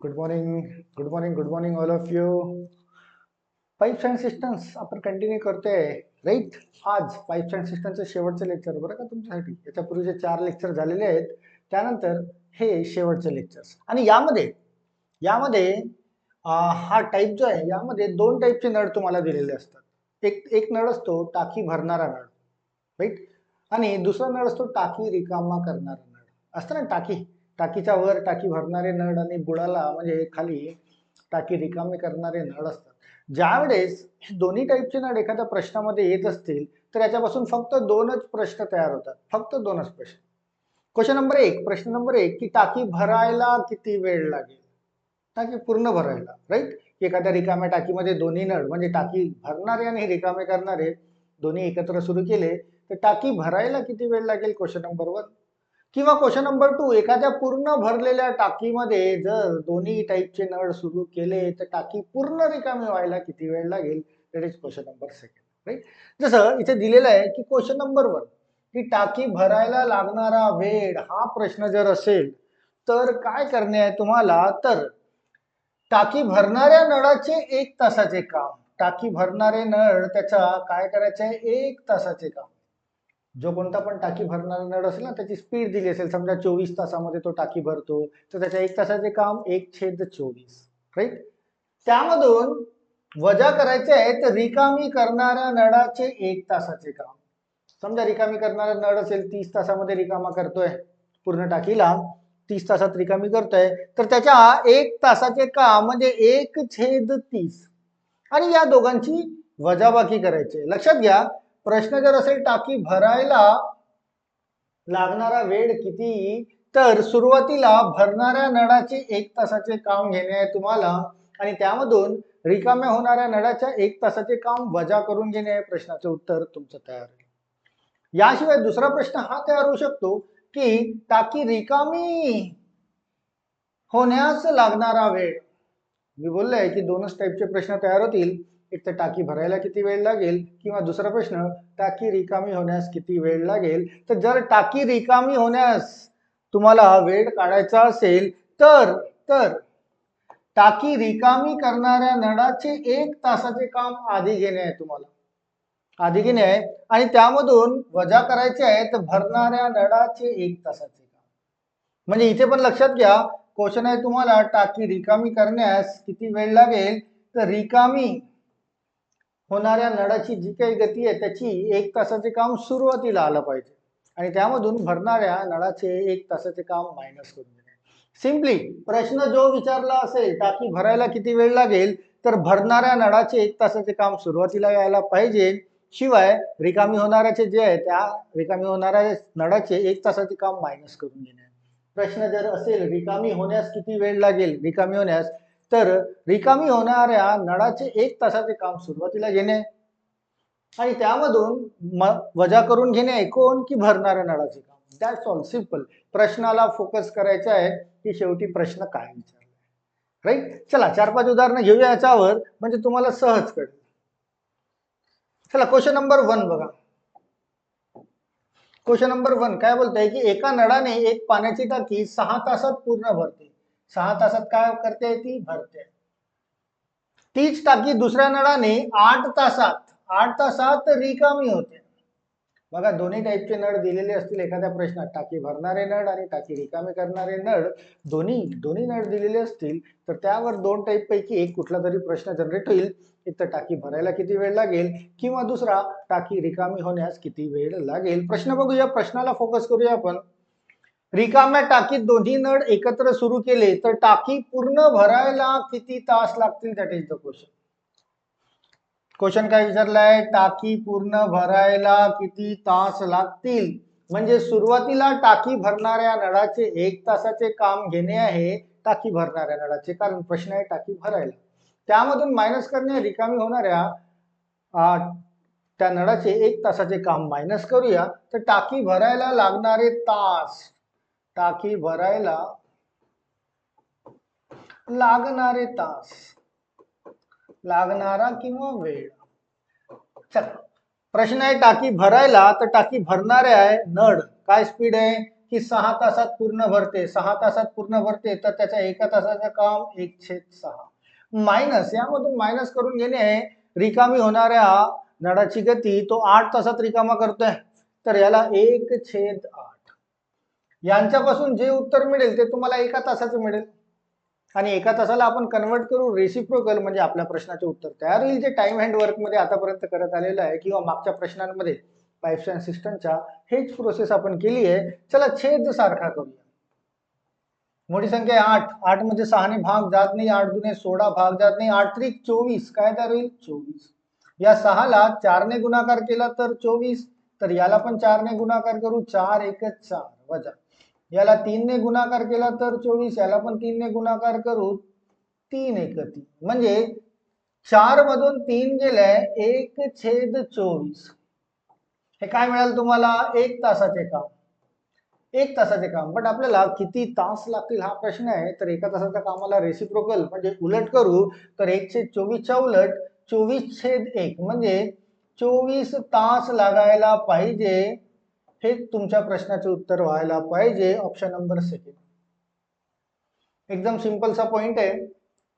Good morning good morning good morning all of you. Pipes and systems आपण continue करतोय. Right आज pipes and सिस्टमचं शेवटचं lecture बरं का तुमच्यासाठी? याच्या पूर्वीचे चार लेक्चर झालेले आहेत त्यानंतर हे शेवटचे लेक्चर्स आणि यामध्ये यामध्ये हा टाईप जो आहे यामध्ये दोन टाईपचे नळ तुम्हाला दिलेले असतात. एक एक नळ असतो टाकी भरणारा नळ. राईट आणि दुसरा नळ असतो टाकी रिकामा करणारा नळ. असतं ना टाकी? टाकीच्या वर टाकी भरणारे नळ आणि बुडाला म्हणजे खाली टाकी रिकामी करणारे नळ असतात. ज्यावेळेस हे दोन्ही टाईपचे नळ एखाद्या प्रश्नामध्ये येत असतील तर याच्यापासून फक्त दोनच प्रश्न तयार होतात. फक्त दोनच प्रश्न. क्वेश्चन नंबर एक प्रश्न नंबर एक की टाकी भरायला किती वेळ लागेल? टाकी पूर्ण भरायला राईट एखाद्या रिकाम्या टाकीमध्ये दोन्ही नळ म्हणजे टाकी भरणारे आणि रिकामे करणारे दोन्ही एकत्र सुरू केले तर टाकी भरायला किती वेळ लागेल क्वेश्चन नंबर वन? किंवा क्वेश्चन नंबर टू एखाद्या पूर्ण भरलेल्या टाकीमध्ये जर दोन्ही टाईपचे नळ सुरू केले तर टाकी पूर्ण रिकामी व्हायला किती वेळ लागेल? That is question number second right जसं इथे दिलेलं आहे की क्वेश्चन नंबर वन की टाकी भरायला लागणारा वेळ हा प्रश्न जर असेल तर काय करणे आहे तुम्हाला? तर टाकी भरणाऱ्या नळाचे एक तासाचे काम टाकी भरणारे नळ त्याचा काय करायचं? आहे एक तासाचे काम. जो कोणता पण टाकी भरणारा नळ असेल ना त्याची स्पीड दिली असेल. समजा चोवीस तासामध्ये तो टाकी भरतो तर त्याच्या एक तासाचे काम एक छेद चोवीस राईट त्यामधून वजा करायचे आहे तर रिकामी करणाऱ्या नळाचे एक तासाचे काम. समजा रिकामी करणारा नळ असेल तीस तासामध्ये रिकामा करतोय पूर्ण टाकीला तीस तासात रिकामी करतोय तर त्याच्या एक तासाचे काम म्हणजे एक छेद तीस. आणि या दोघांची वजाबाकी करायची लक्षात घ्या प्रश्न जर असेल टाकी भरायला लागणारा वेळ किती तर सुरुवातीला भरणाऱ्या नळाचे एक तासाचे काम घेणे आहे तुम्हाला. आणि त्यामधून रिकाम्या होणाऱ्या नळाच्या एक तासाचे काम वजा करून घेणे आहे प्रश्नाचं उत्तर तुमचं तयार आहे. याशिवाय दुसरा प्रश्न हा तयार होऊ शकतो की टाकी रिकामी होण्यास लागणारा वेळ. मी बोललोय की दोनच टाईपचे प्रश्न तयार होतील. एक तर टाकी भरायला किती वेळ लागेल किंवा दुसरा प्रश्न टाकी रिकामी होण्यास किती वेळ लागेल? तर जर टाकी रिकामी होण्यास तुम्हाला वेळ काढायचा असेल तर तर टाकी रिकामी करणाऱ्या नळाचे एक तासाचे काम आधी घेणे आहे तुम्हाला. आधी घेणे आहे आणि त्यामधून वजा करायचे आहे तर भरणाऱ्या नळाचे एक तासाचे काम. म्हणजे इथे पण लक्षात घ्या क्वेश्चन आहे तुम्हाला टाकी रिकामी करण्यास किती वेळ लागेल? तर रिकामी होणाऱ्या नळाची जी काही गती आहे त्याची एक तासाचे काम सुरुवातीला आलं पाहिजे. आणि त्यामधून भरणाऱ्या नळाचे एक तासाचे काम मायनस करून देणे. सिम्पली प्रश्न जो विचारला असेल टाकी भरायला किती वेळ लागेल तर भरणाऱ्या नळाचे एक तासाचे काम सुरुवातीला यायला पाहिजे. शिवाय रिकामी होणाऱ्याचे जे आहे त्या रिकामी होणाऱ्या नळाचे एक तासाचे काम मायनस करून घेणे प्रश्न जर असेल रिकामी होण्यास किती वेळ लागेल रिकामी होण्यास तर रिकामी होणाऱ्या नळाचे एक तासाचे काम सुरुवातीला घेणे आणि त्यामधून वजा करून घेणे ऐकून की भरणाऱ्या नळाचे काम. दॅट्स ऑल सिंपल प्रश्नाला फोकस करायचा आहे की शेवटी प्रश्न काय विचारला राईट चला चार पाच उदाहरणं घेऊया याच्यावर म्हणजे तुम्हाला सहज कळेल. चला क्वेश्चन नंबर वन बघा. क्वेश्चन नंबर वन काय बोलतंय की एका नळाने एक पाण्याची टाकी सहा तासात पूर्ण भरते. सहा तासात काय करते ती? भरते. तीच टाकी दुसऱ्या नळाने आठ तासात आठ तासात रिकामी होते. बघा दोन्ही टाईपचे नळ दिलेले असतील एखाद्या प्रश्नात. टाकी भरणारे नळ आणि टाकी रिकामी करणारे नळ दोन्ही दोन्ही नळ दिलेले असतील तर त्यावर दोन टाईप पैकी एक कुठला तरी प्रश्न जनरेट होईल. एक तर टाकी भरायला किती वेळ लागेल? किंवा दुसरा टाकी रिकामी होण्यास किती वेळ लागेल? प्रश्न बघूया. प्रश्नाला फोकस करूया आपण. रिकाम्या टाकीत दोन्ही नळ एकत्र सुरू केले तर टाकी पूर्ण भरायला किती तास लागतील that is the question question काय विचारलाय? टाकी पूर्ण भरायला किती तास लागतील? म्हणजे सुरुवातीला टाकी भरणाऱ्या नळाचे एक तासाचे काम घेणे आहे टाकी भरणाऱ्या नळाचे. कारण प्रश्न आहे टाकी भरायला. त्यामधून मायनस करणे रिकामी होणाऱ्या त्या नळाचे एक तासाचे काम मायनस करूया. तर टाकी भरायला लागणारे तास टाकी भरायला लागणारे तास लागणारा किंवा वेळ. प्रश्न आहे टाकी भरायला तर टाकी भरणारे आहे नळ काय स्पीड आहे? की सहा तासात पूर्ण भरते. सहा तासात पूर्ण भरते तर त्याच्या एका तासाचं काम एक छेद सहा. मायनस यामधून मायनस करून घेणे रिकामी होणाऱ्या नळाची गती तो आठ तासात रिकामा करतोय. तर याला एक छेद आठ. यांच्यापासून जे उत्तर मिळेल ते तुम्हाला एका तासाचं मिळेल. आणि एका तासाला आपण कन्वर्ट करू रेसिप्रोकल म्हणजे आपल्या प्रश्नाचे उत्तर. तयार होईल जे टाइम हँड वर्कमध्ये आतापर्यंत करत आलेलं आहे किंवा मागच्या प्रश्नांमध्ये पाईप्स अँड सिस्टमच्या हेच प्रोसेस आपण केली आहे. चला छेद सारखा करूया. मोठी संख्या आहे आठ. आठमध्ये सहाने भाग जात नाही. आठ दुने सोळा भाग जात नाही. आठ त्रिक चोवीस. काय तयार होईल? चोवीस. या सहाला चारने गुणाकार केला तर चोवीस. तर याला पण चारने गुणाकार करू. चार एकच चार. वजा. याला तीनने गुणाकार केला तर चोवीस याला पण तीनने गुणाकार करू तीन एक म्हणजे तीन म्हणजे चार मधून तीन गेलंय एक छेद चोवीस. हे काय मिळालं तुम्हाला? एक तासाचे काम. एक तासाचे काम. बट आपल्याला किती तास लागतील हा प्रश्न आहे तर एका तासाच्या कामाला रेसिप्रोकल म्हणजे उलट करू तर एक छेद चोवीसच्या उलट चोवीस छेद एक. म्हणजे चोवीस तास लागायला पाहिजे हे तुमच्या प्रश्नाचे उत्तर व्हायला पाहिजे ऑप्शन नंबर सेकंड एकदम सिंपलचा पॉइंट आहे.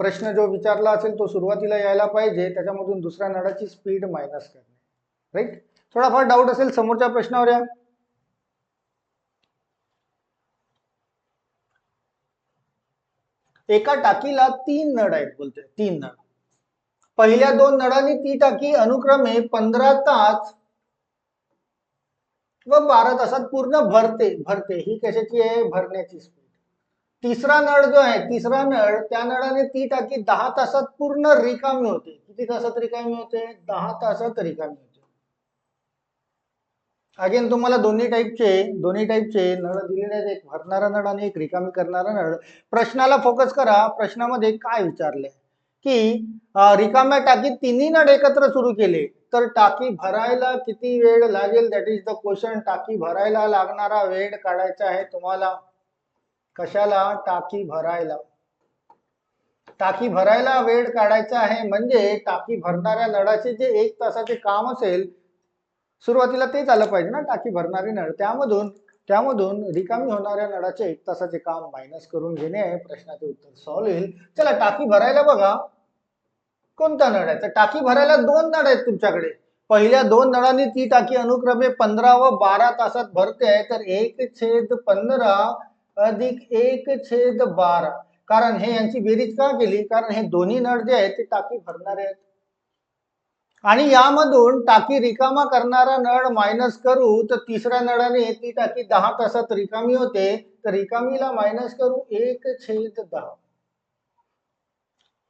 प्रश्न जो विचारला असेल तो सुरुवातीला यायला पाहिजे त्याच्यामधून दुसऱ्या नळाची स्पीड मायनस करणे. राईट थोडाफार डाऊट असेल समोरच्या प्रश्नावर या. एका टाकीला तीन नळ आहेत बोलते तीन नळ पहिल्या दोन नळांनी ती टाकी अनुक्रमे पंधरा तास व बारा तासात पूर्ण भरते भरते. ही कशाची आहे? भरण्याची स्पीड. तिसरा नळ जो आहे तिसरा नळ त्या नळाने ती टाकी दहा तासात पूर्ण रिकामी होते. किती तासात रिकामी होते? दहा तासात रिकामी होते. अगेन तुम्हाला दोन्ही टाईपचे दोन्ही टाईपचे नळ दिलेले आहेत. एक भरणारा नळ आणि एक रिकामी करणारा नळ. प्रश्नाला फोकस करा. प्रश्नामध्ये काय विचारले की रिकाम्या टाकीत तिन्ही नळ एकत्र सुरू केले. तर टाकी भरायला किती वेळ लागेल? दॅट इज द क्वेश्चन टाकी भरायला लागणारा वेळ काढायचा आहे तुम्हाला. कशाला? टाकी भरायला. टाकी भरायला वेळ काढायचा आहे म्हणजे टाकी भरणाऱ्या नळाचे जे एक तासाचे काम असेल सुरुवातीला तेच आलं पाहिजे ना टाकी भरणारी नळ. त्यामधून त्यामधून रिकामी होणाऱ्या नळाचे एक तासाचे काम मायनस करून घेणे प्रश्नाचे उत्तर सॉल्व्ह होईल. चला टाकी भरायला बघा. कोणता नळ आहे? तर टाकी भरायला दोन नळ आहेत तुमच्याकडे. पहिल्या दोन नळांनी ती टाकी अनुक्रमे पंधरा व बारा तासात भरते. आहे तर एक छेद पंधरा अधिक एक छेद बारा. कारण हे यांची बेरीज का केली? कारण हे दोन्ही नळ जे आहेत ते टाकी भरणारे आहेत. आणि यामधून टाकी रिकामा करणारा नळ मायनस करू तर तिसऱ्या नळाने ती टाकी दहा तासात रिकामी होते. तर रिकामीला मायनस करू एक छेद दहा.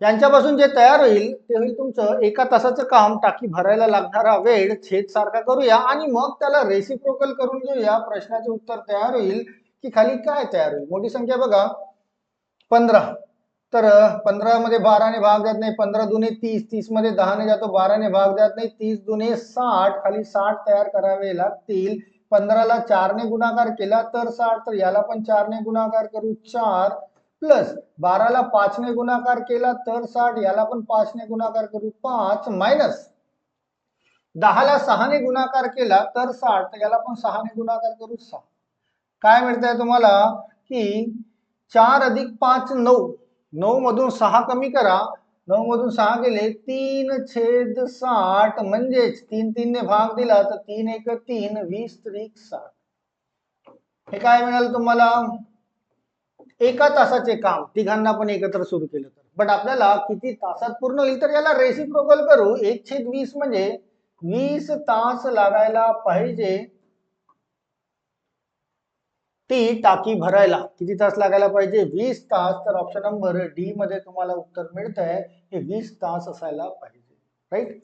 यांच्यापासून जे तयार होईल ते होईल तुमचं एका तासाचं काम. टाकी भरायला लागणारा वेळ छेद सारखा करूया आणि मग त्याला रेसिप्रोकल करून घेऊया. प्रश्नाचे उत्तर तयार होईल की खाली काय तयार होईल? मोठी संख्या बघा. पंधरा. तर पंधरा मध्ये बाराने भाग जात नाही पंधरा दुने तीस तीसमध्ये दहाने जातो बाराने भाग जात नाही तीस दुने साठ खाली साठ तयार करावे लागतील. पंधराला चारने गुणाकार केला तर साठ तर याला पण चारने गुणाकार करू चार प्लस बाराला पाचने गुणाकार केला तर साठ याला पण पाचने गुणाकार करू पाच मायनस. दहाला सहाने गुणाकार केला तर साठ तर याला पण सहाने गुणाकार करू सहा. काय मिळतंय तुम्हाला? की चार अधिक पाच नऊ. नऊ मधून सहा कमी करा. नऊ मधून सहा गेले तीन छेद साठ म्हणजेच तीन तीन ने भाग दिला तर तीन एक तीन वीस त्रिक साठ. हे काय मिळालं तुम्हाला? एका तासाचे काम. तिघांना पण एकत्र सुरू केलं तर. बट आपल्याला किती तासात पूर्ण होईल तर याला रेसिप्रोकल करू. एक छेद वीस म्हणजे वीस तास लागायला पाहिजे. ती टाकी भरायला किती तास लागायला पाहिजे? वीस तास. तर ऑप्शन नंबर डी मध्ये तुम्हाला उत्तर मिळत आहे हे वीस तास असायला पाहिजे. राईट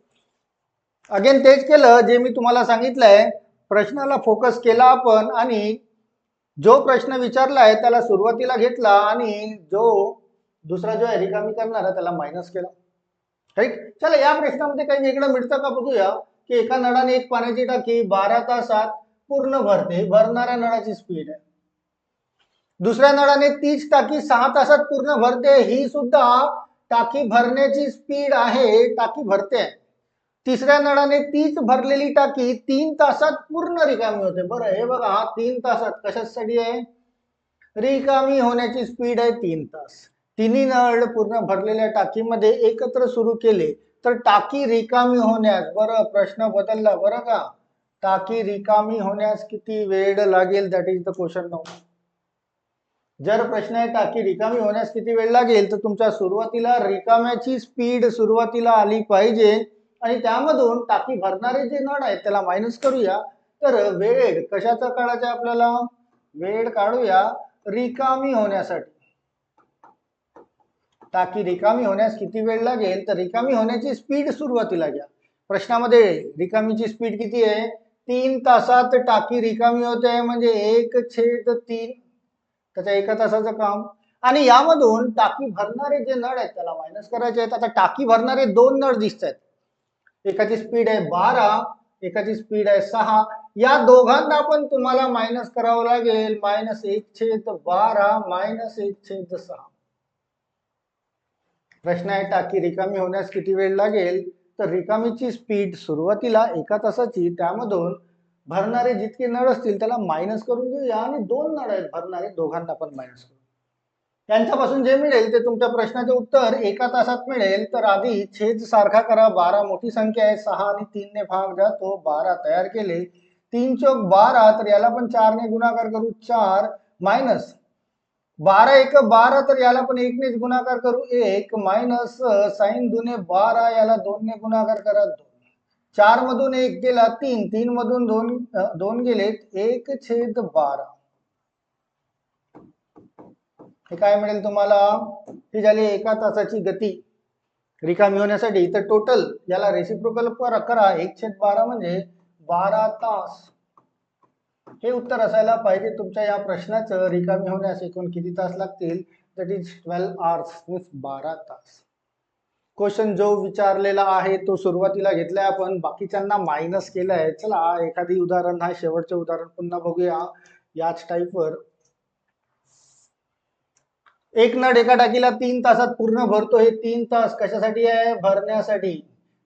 अगेन तेच केलं जे मी तुम्हाला सांगितलंय. प्रश्नाला फोकस केला आपण आणि जो प्रश्न विचारलाय त्याला सुरुवातीला घेतला आणि जो दुसरा जो आहे रिकामी करणारा त्याला मायनस केला. राईट चला या प्रश्नामध्ये काही वेगळं मिळतं का बघूया? की एका नळाने एक पाण्याची टाकी बारा तासात पूर्ण भरते. भरणाऱ्या नळाची स्पीड आहे. दुसऱ्या नळाने तीच टाकी सहा तासात पूर्ण भरते ही सुद्धा टाकी भरण्याची स्पीड आहे टाकी भरते. तिसऱ्या नळाने तीच भरलेली टाकी तीन तासात पूर्ण रिकामी होते. बरं हे बघा हा तीन तासात कशासाठी आहे? रिकामी होण्याची स्पीड आहे तीन तास. तिन्ही नळ पूर्ण भरलेल्या टाकीमध्ये एकत्र सुरू केले तर टाकी रिकामी होण्यास बरं प्रश्न बदलला बरं का? टाकी रिकामी होण्यास किती वेळ लागेल? दॅट इज द क्वेश्चन नाव जर प्रश्न आहे टाकी रिकामी होण्यास किती वेळ लागेल तर तुमच्या सुरुवातीला रिकाम्याची स्पीड सुरुवातीला आली पाहिजे. आणि त्यामधून टाकी भरणारे जे नळ आहेत त्याला मायनस करूया. तर वेळ कशाचा काढायचा आहे आपल्याला? वेळ काढूया रिकामी होण्यासाठी. टाकी रिकामी होण्यास किती वेळ लागेल? तर रिकामी होण्याची स्पीड सुरुवातीला घ्या. प्रश्नामध्ये रिकामीची स्पीड किती आहे? तीन तासात टाकी रिकामी होते म्हणजे एक छेद तीन त्याच्या एका तासाचं काम. आणि यामधून टाकी भरणारे जे नळ आहेत त्याला मायनस करायचे आहेत. आता टाकी भरणारे दोन नळ दिसत आहेत एकाची स्पीड आहे बारा एकाची स्पीड आहे सहा. या दोघांना पण तुम्हाला मायनस करावं लागेल. मायनस एक छेद बारा मायनस एक छेद सहा. प्रश्न आहे टाकी रिकामी होण्यास किती वेळ लागेल? तर रिकामीची स्पीड सुरुवातीला एका तासाची त्यामधून भरणारे जितके नळ असतील त्याला मायनस करून घेऊया आणि दोन नळ आहेत भरणारे दोघांना पण मायनस करू. त्यांच्यापासून जे मिळेल ते तुमच्या प्रश्नाचे उत्तर एका तासात मिळेल. तर आधी छेद सारखा करा. बारा मोठी संख्या आहे. सहा आणि तीनने भाग जातो बारा तयार केले. तीन चौक बारा तर याला पण चारने गुणाकार करू. चार मायनस बारा एक बारा तर याला पण एकनेच गुणाकार करू. एक मायनस साईन दुने बारा याला दोनने गुणाकार करा. दोन. चार मधून एक गेला तीन. तीन मधून दोन दोन गेलेत. एक छेद बारा. हे काय मिळेल तुम्हाला? ही झाली एका तासाची गती. रिकामी होण्यासाठी. तर टोटल याला रेसिप्रोकल करा एक छेद बारा म्हणजे बारा तास. हे उत्तर असायला पाहिजे तुमच्या या प्रश्नाचं. रिकामी होण्यास एकूण किती तास लागतील? That is twelve hours means बारा तास. क्वेश्चन जो विचारलेला आहे तो सुरुवातीला घेतलाय आपण. बाकीच्यांना मायनस केलाय. चला एखादी उदाहरण हा शेवटचे उदाहरण पुन्हा बघूया. याच टाईपवर एक नळ एका टाकीला तीन तासात पूर्ण भरतो. हे तीन तास कशासाठी आहे? भरण्यासाठी.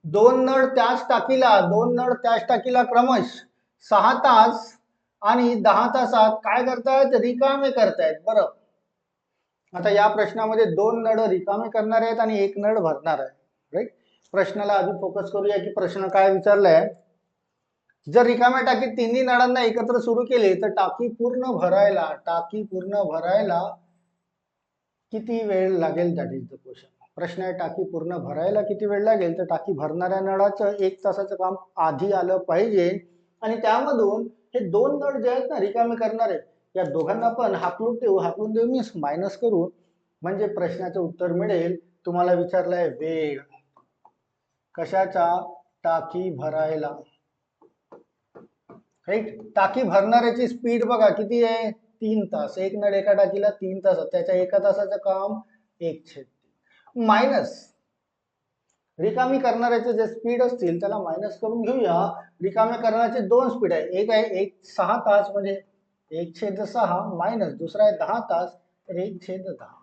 दोन नळ त्याच टाकीला दोन नळ त्याच टाकीला क्रमश सहा तास आणि दहा तासात काय करतायत? रिकामे करतायत. बरं. आता या प्रश्नामध्ये दोन नळ रिकामे करणार आहेत आणि एक नळ भरणार आहे. राईट प्रश्नाला आधी फोकस करूया की प्रश्न काय विचारलाय. जर रिकाम्या टाकीत तिन्ही नळांना एकत्र सुरू केले तर टाकी पूर्ण भरायला टाकी पूर्ण भरायला किती वेळ लागेल दॅट इज द क्वेश्चन प्रश्न आहे टाकी पूर्ण भरायला किती वेळ लागेल? तर टाकी भरणाऱ्या नळाचं एक तासाचं काम आधी आलं पाहिजे. आणि त्यामधून हे दोन नळ जे आहेत ना रिकामे करणारे या दोघांना पण हाकलून देऊ हाकलून देऊ मीन्स मायनस करू. म्हणजे प्रश्नाचं उत्तर मिळेल. तुम्हाला विचारलंय वेळ. कशाचा टाकी भरायला? राईट टाकी भरणाऱ्याची स्पीड बघा किती आहे? तीन तास. एक नळ एका टाकीला तीन तास. त्याच्या एका तासाचं काम एक छेद मायनस रिकामी करणाऱ्याचे जे स्पीड असतील त्याला मायनस करून घेऊया. रिकामी करण्याचे दोन स्पीड आहे. एक आहे एक सहा तास म्हणजे एक छेद सहा मायनस दुसरा आहे दहा तास तर एक छेद दहा.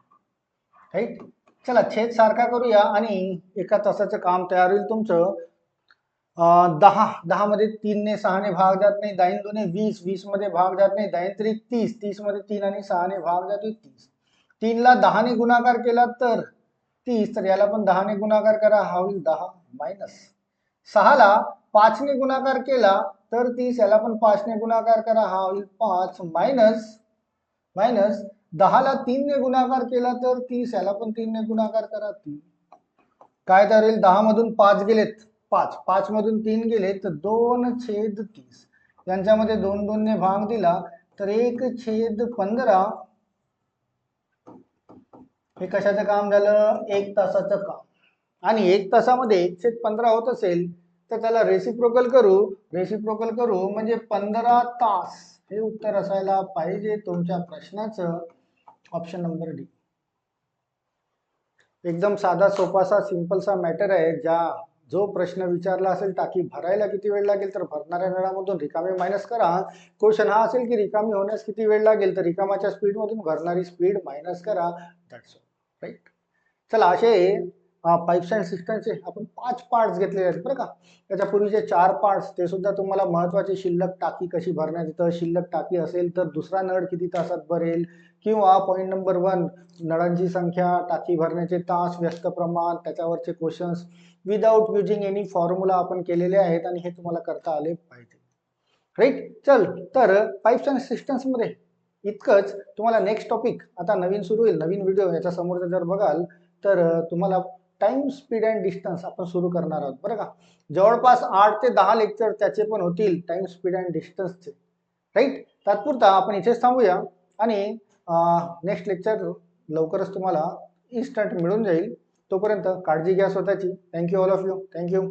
राईट चला छेद सारखा करूया आणि एका तासाचं काम तयार होईल तुमचं. दहा दहा. मध्ये तीनने सहाने भाग जात नाही दाईन दोने वीस. वीसमध्ये भाग जात नाही दाईन त्रिक तीस. तीसमध्ये तीन आणि सहाने भाग जातो तीस. तीनला दहाने गुणाकार केला तर तीस तर याला पण दहाने गुणाकार करा. हा होईल दहा मायनस सहाला पाचने गुणाकार केला तर तीस याला पण पाचने गुणाकार करा. हा होईल पाच मायनस मायनस दहाला तीनने गुणाकार केला तर तीस याला पण तीनने गुणाकार करा तीन. काय तर होईल दहा मधून पाच गेलेत. पाच. पाच मधून तीन गेले तर दोन छेद तीस. यांच्यामध्ये दोन दोनने भाग दिला तर एक छेद पंधरा. हे कशाचं काम झालं? एक तासाचं काम. आणि एक तासामध्ये एक छेद पंधरा होत असेल तर त्याला रेसिप्रोकल करू रेसिप्रोकल करू म्हणजे पंधरा तास हे उत्तर असायला पाहिजे तुमच्या प्रश्नाचं. ऑप्शन नंबर डी एकदम साधा सोपासा सिंपलसा मॅटर आहे. ज्या जो प्रश्न विचारला असेल टाकी भरायला किती वेळ लागेल तर भरणाऱ्या नळामधून रिकामे मायनस करा. क्वेश्चन हा असेल की रिकामी होण्यास किती वेळ लागेल तर रिकामाच्या स्पीडमधून भरणारी स्पीड मायनस करा. दॅट्स राईट चला असे पाईप्स अँड सिस्टमचे आपण पाच पार्ट्स घेतलेले आहेत बरं का. त्याच्या पूर्वीचे चार पार्ट्स ते सुद्धा तुम्हाला महत्वाची शिल्लक टाकी कशी भरण्यात येतं शिल्लक टाकी असेल तर दुसरा नळ किती तासात भरेल किंवा पॉईंट नंबर वन नळांची संख्या टाकी भरण्याचे तास व्यस्त प्रमाण त्याच्यावरचे questions without using any formula आपण केलेले आहेत आणि हे तुम्हाला करता आले पाहिजे. राईट चल तर पाईप्स अँड सिस्टम्समध्ये इतकंच. तुम्हाला नेक्स्ट टॉपिक आता नवीन सुरू होईल नवीन व्हिडिओ याच्या समोरचा जर बघाल तर तुम्हाला टाइम स्पीड अँड डिस्टन्स आपण सुरू करणार आहोत. बरं का? जवळपास आठ ते दहा लेक्चर त्याचे पण होतील टाइम स्पीड अँड डिस्टन्सचे. राईट? तात्पुरता आपण इथेच थांबूया आणि नेक्स्ट लेक्चर लवकरच तुम्हाला इन्स्टंट मिळून जाईल. तोपर्यंत काळजी घ्या स्वतःची. Thank you all of you. Thank you.